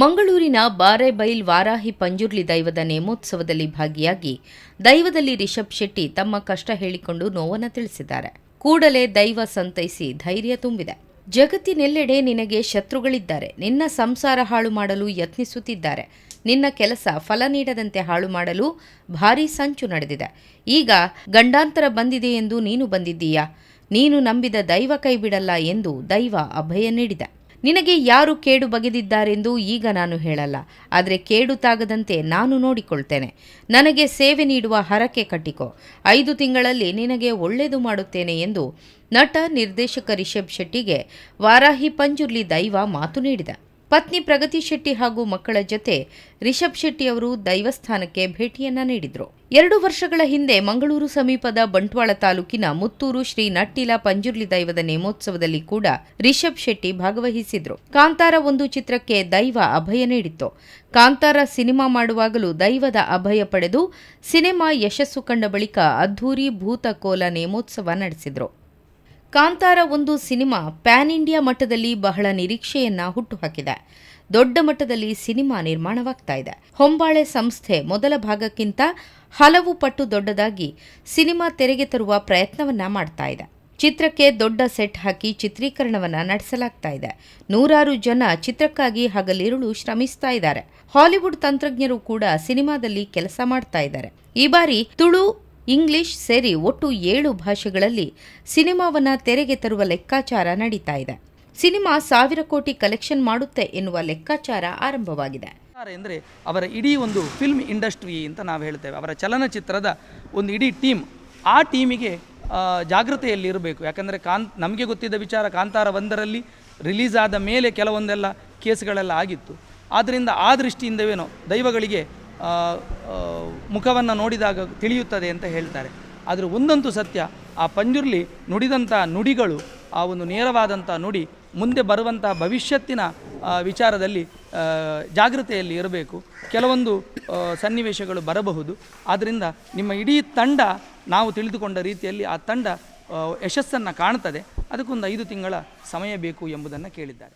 ಮಂಗಳೂರಿನ ಬಾರೆಬೈಲ್ ವಾರಾಹಿ ಪಂಜುರ್ಲಿ ದೈವದ ನೇಮೋತ್ಸವದಲ್ಲಿ ಭಾಗಿಯಾಗಿ ದೈವದಲ್ಲಿ ರಿಷಬ್ ಶೆಟ್ಟಿ ತಮ್ಮ ಕಷ್ಟ ಹೇಳಿಕೊಂಡು ನೋವನ್ನು ತಿಳಿಸಿದ್ದಾರೆ. ಕೂಡಲೇ ದೈವ ಸಂತೈಸಿ ಧೈರ್ಯ ತುಂಬಿದೆ. ಜಗತ್ತಿನೆಲ್ಲೆಡೆ ನಿನಗೆ ಶತ್ರುಗಳಿದ್ದಾರೆ. ನಿನ್ನ ಸಂಸಾರ ಹಾಳು ಮಾಡಲು ಯತ್ನಿಸುತ್ತಿದ್ದಾರೆ. ನಿನ್ನ ಕೆಲಸ ಫಲ ನೀಡದಂತೆ ಹಾಳು ಮಾಡಲು ಭಾರೀ ಸಂಚು ನಡೆದಿದೆ. ಈಗ ಗಂಡಾಂತರ ಬಂದಿದೆ ಎಂದು ನೀನು ಬಂದಿದ್ದೀಯಾ? ನೀನು ನಂಬಿದ ದೈವ ಕೈಬಿಡಲ್ಲ ಎಂದು ದೈವ ಅಭಯ ನೀಡಿದ. ನಿನಗೆ ಯಾರು ಕೇಡು ಬಗೆದಿದ್ದಾರೆಂದು ಈಗ ನಾನು ಹೇಳಲ್ಲ. ಆದರೆ ಕೇಡು ತಾಗದಂತೆ ನಾನು ನೋಡಿಕೊಳ್ತೇನೆ. ನನಗೆ ಸೇವೆ ನೀಡುವ ಹರಕೆ ಕಟ್ಟಿಕೋ. ಐದು ತಿಂಗಳಲ್ಲಿ ನಿನಗೆ ಒಳ್ಳೆಯದು ಮಾಡುತ್ತೇನೆ ಎಂದು ನಟ ನಿರ್ದೇಶಕ ರಿಷಬ್ ಶೆಟ್ಟಿಗೆ ವಾರಾಹಿ ಪಂಜುರ್ಲಿ ದೈವ ಮಾತು ನೀಡಿದ. ಪತ್ನಿ ಪ್ರಗತಿ ಶೆಟ್ಟಿ ಹಾಗೂ ಮಕ್ಕಳ ಜೊತೆ ರಿಷಬ್ ಶೆಟ್ಟಿ ಅವರು ದೈವಸ್ಥಾನಕ್ಕೆ ಭೇಟಿಯನ್ನ ನೀಡಿದ್ರು. ಎರಡು ವರ್ಷಗಳ ಹಿಂದೆ ಮಂಗಳೂರು ಸಮೀಪದ ಬಂಟ್ವಾಳ ತಾಲೂಕಿನ ಮುತ್ತೂರು ಶ್ರೀ ನಟ್ಟಿಲ ಪಂಜುರ್ಲಿ ದೈವದ ನೇಮೋತ್ಸವದಲ್ಲಿ ಕೂಡ ರಿಷಬ್ ಶೆಟ್ಟಿ ಭಾಗವಹಿಸಿದ್ರು. ಕಾಂತಾರ ಒಂದು ಚಿತ್ರಕ್ಕೆ ದೈವ ಅಭಯ ನೀಡಿತ್ತು. ಕಾಂತಾರ ಸಿನಿಮಾ ಮಾಡುವಾಗಲೂ ದೈವದ ಅಭಯ ಪಡೆದು ಸಿನಿಮಾ ಯಶಸ್ಸು ಕಂಡ ಬಳಿಕ ಅದ್ಧೂರಿ ಭೂತಕೋಲ ನೇಮೋತ್ಸವ ನಡೆಸಿದ್ರು. ಕಾಂತಾರ ಒಂದು ಸಿನಿಮಾ ಪ್ಯಾನ್ ಇಂಡಿಯಾ ಮಟ್ಟದಲ್ಲಿ ಬಹಳ ನಿರೀಕ್ಷೆಯನ್ನ ಹುಟ್ಟುಹಾಕಿದೆ. ದೊಡ್ಡ ಮಟ್ಟದಲ್ಲಿ ಸಿನಿಮಾ ನಿರ್ಮಾಣವಾಗ್ತಾ ಇದೆ. ಹೊಂಬಾಳೆ ಸಂಸ್ಥೆ ಮೊದಲ ಭಾಗಕ್ಕಿಂತ ಹಲವು ಪಟ್ಟು ದೊಡ್ಡದಾಗಿ ಸಿನಿಮಾ ತೆರೆಗೆ ತರುವ ಪ್ರಯತ್ನವನ್ನ ಮಾಡ್ತಾ ಇದೆ. ಚಿತ್ರಕ್ಕೆ ದೊಡ್ಡ ಸೆಟ್ ಹಾಕಿ ಚಿತ್ರೀಕರಣವನ್ನ ನಡೆಸಲಾಗ್ತಾ ಇದೆ. ನೂರಾರು ಜನ ಚಿತ್ರಕ್ಕಾಗಿ ಹಗಲಿರುಳು ಶ್ರಮಿಸ್ತಾ ಇದ್ದಾರೆ. ಹಾಲಿವುಡ್ ತಂತ್ರಜ್ಞರು ಕೂಡ ಸಿನಿಮಾದಲ್ಲಿ ಕೆಲಸ ಮಾಡ್ತಾ ಇದ್ದಾರೆ. ಈ ಬಾರಿ ತುಳು ಇಂಗ್ಲಿಷ್ ಸೇರಿ ಒಟ್ಟು ಏಳು ಭಾಷೆಗಳಲ್ಲಿ ಸಿನಿಮಾವನ್ನ ತೆರೆಗೆ ತರುವ ಲೆಕ್ಕಾಚಾರ ನಡೀತಾ ಇದೆ. ಸಿನಿಮಾ ಸಾವಿರ ಕೋಟಿ ಕಲೆಕ್ಷನ್ ಮಾಡುತ್ತೆ ಎನ್ನುವ ಲೆಕ್ಕಾಚಾರ ಆರಂಭವಾಗಿದೆ. ಅಂದರೆ ಅವರ ಇಡೀ ಒಂದು ಫಿಲ್ಮ್ ಇಂಡಸ್ಟ್ರಿ ಅಂತ ನಾವು ಹೇಳ್ತೇವೆ. ಅವರ ಚಲನಚಿತ್ರದ ಒಂದು ಇಡೀ ಟೀಮ್ ಆ ಟೀಮಿಗೆ ಜಾಗೃತೆಯಲ್ಲಿರಬೇಕು ಯಾಕಂದರೆ ಕಾನ್, ನಮಗೆ ಗೊತ್ತಿದ್ದ ವಿಚಾರ ಕಾಂತಾರ ಒಂದರಲ್ಲಿ ರಿಲೀಸ್ ಆದ ಮೇಲೆ ಕೆಲವೊಂದೆಲ್ಲ ಕೇಸ್ಗಳೆಲ್ಲ ಆಗಿತ್ತು. ಆದ್ದರಿಂದ ಆ ದೃಷ್ಟಿಯಿಂದವೇನೋ ದೈವಗಳಿಗೆ ಮುಖವನ್ನು ನೋಡಿದಾಗ ತಿಳಿಯುತ್ತದೆ ಅಂತ ಹೇಳ್ತಾರೆ. ಆದರೆ ಒಂದಂತೂ ಸತ್ಯ, ಆ ಪಂಜುರ್ಲಿ ನುಡಿದಂಥ ನುಡಿಗಳು, ಆ ಒಂದು ನೇರವಾದಂಥ ನುಡಿ ಮುಂದೆ ಬರುವಂಥ ಭವಿಷ್ಯತ್ತಿನ ವಿಚಾರದಲ್ಲಿ ಜಾಗೃತೆಯಲ್ಲಿ ಇರಬೇಕು. ಕೆಲವೊಂದು ಸನ್ನಿವೇಶಗಳು ಬರಬಹುದು. ಆದ್ದರಿಂದ ನಿಮ್ಮ ಇಡೀ ತಂಡ ನಾವು ತಿಳಿದುಕೊಂಡ ರೀತಿಯಲ್ಲಿ ಆ ತಂಡ ಯಶಸ್ಸನ್ನು ಕಾಣ್ತದೆ. ಅದಕ್ಕೊಂದು ಐದು ತಿಂಗಳ ಸಮಯ ಬೇಕು ಎಂಬುದನ್ನು ಕೇಳಿದ್ದಾರೆ.